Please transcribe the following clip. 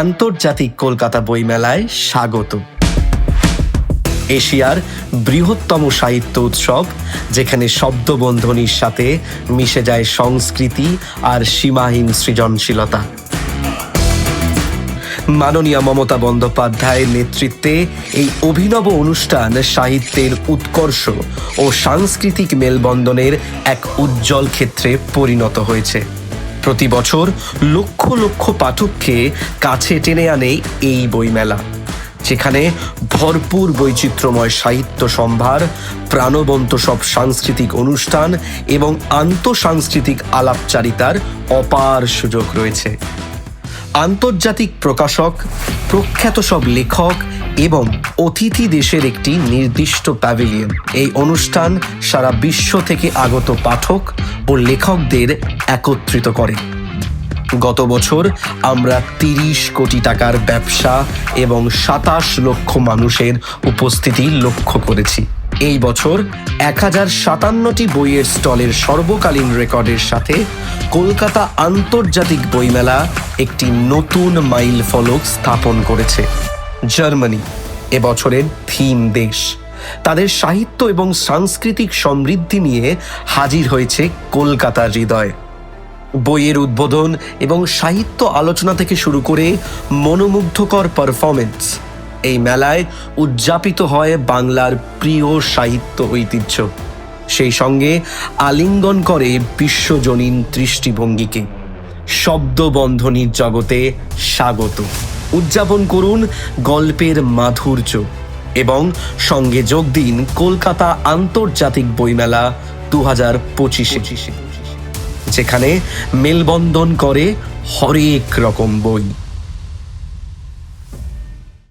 আন্তর্জাতিক কলকাতা বইমেলায় স্বাগত। এশিয়ার বৃহত্তম সাহিত্য উৎসব, যেখানে শব্দবন্ধনীর সাথে মিশে যায় সংস্কৃতি আর সীমাহীন সৃজনশীলতা। মাননীয় মমতা বন্দ্যোপাধ্যায়ের নেতৃত্বে এই অভিনব অনুষ্ঠান সাহিত্যের উৎকর্ষ ও সাংস্কৃতিক মেলবন্ধনের এক উজ্জ্বল ক্ষেত্রে পরিণত হয়েছে। প্রতি বছর লক্ষ লক্ষ পাঠককে কাছে টেনে আনে এই বইমেলা, যেখানে ভরপুর বৈচিত্র্যময় সাহিত্য সম্ভার, প্রাণবন্ত সব সাংস্কৃতিক অনুষ্ঠান এবং আন্তঃসাংস্কৃতিক আলাপচারিতার অপার সুযোগ রয়েছে। আন্তর্জাতিক প্রকাশক, প্রখ্যাত সব লেখক এবং অতিথি দেশের একটি নির্দিষ্ট প্যাভিলিয়ন এই অনুষ্ঠান সারা বিশ্ব থেকে আগত পাঠক ও লেখকদের একত্রিত করে। গত বছর আমরা তিরিশ কোটি টাকার ব্যবসা এবং সাতাশ লক্ষ মানুষের উপস্থিতি লক্ষ্য করেছি। এই বছর এক হাজার সাতান্নটি বইয়ের স্টলের সর্বকালীন রেকর্ডের সাথে কলকাতা আন্তর্জাতিক বইমেলা একটি নতুন মাইল ফলক স্থাপন করেছে। জার্মানি, এবছরের থিম দেশ। তাদের সাহিত্য এবং সাংস্কৃতিক সমৃদ্ধি নিয়ে হাজির হয়েছে কলকাতার হৃদয়। বইয়ের উদ্বোধন এবং সাহিত্য আলোচনা থেকে শুরু করে মনোমুগ্ধকর পারফরমেন্স এই মেলায় উদযাপিত হয় বাংলার প্রিয় সাহিত্য ঐতিহ্য। সেই সঙ্গে আলিঙ্গন করে বিশ্বজনীন দৃষ্টিভঙ্গিকে। শব্দবন্ধনীর জগতে স্বাগত। উদযাপন করুন গল্পের মাধুর্য এবং সঙ্গে যোগ দিন কলকাতা আন্তর্জাতিক বইমেলা দু হাজার পঁচিশে। যেখানে মেলবন্ধন করে হরেক রকম বই।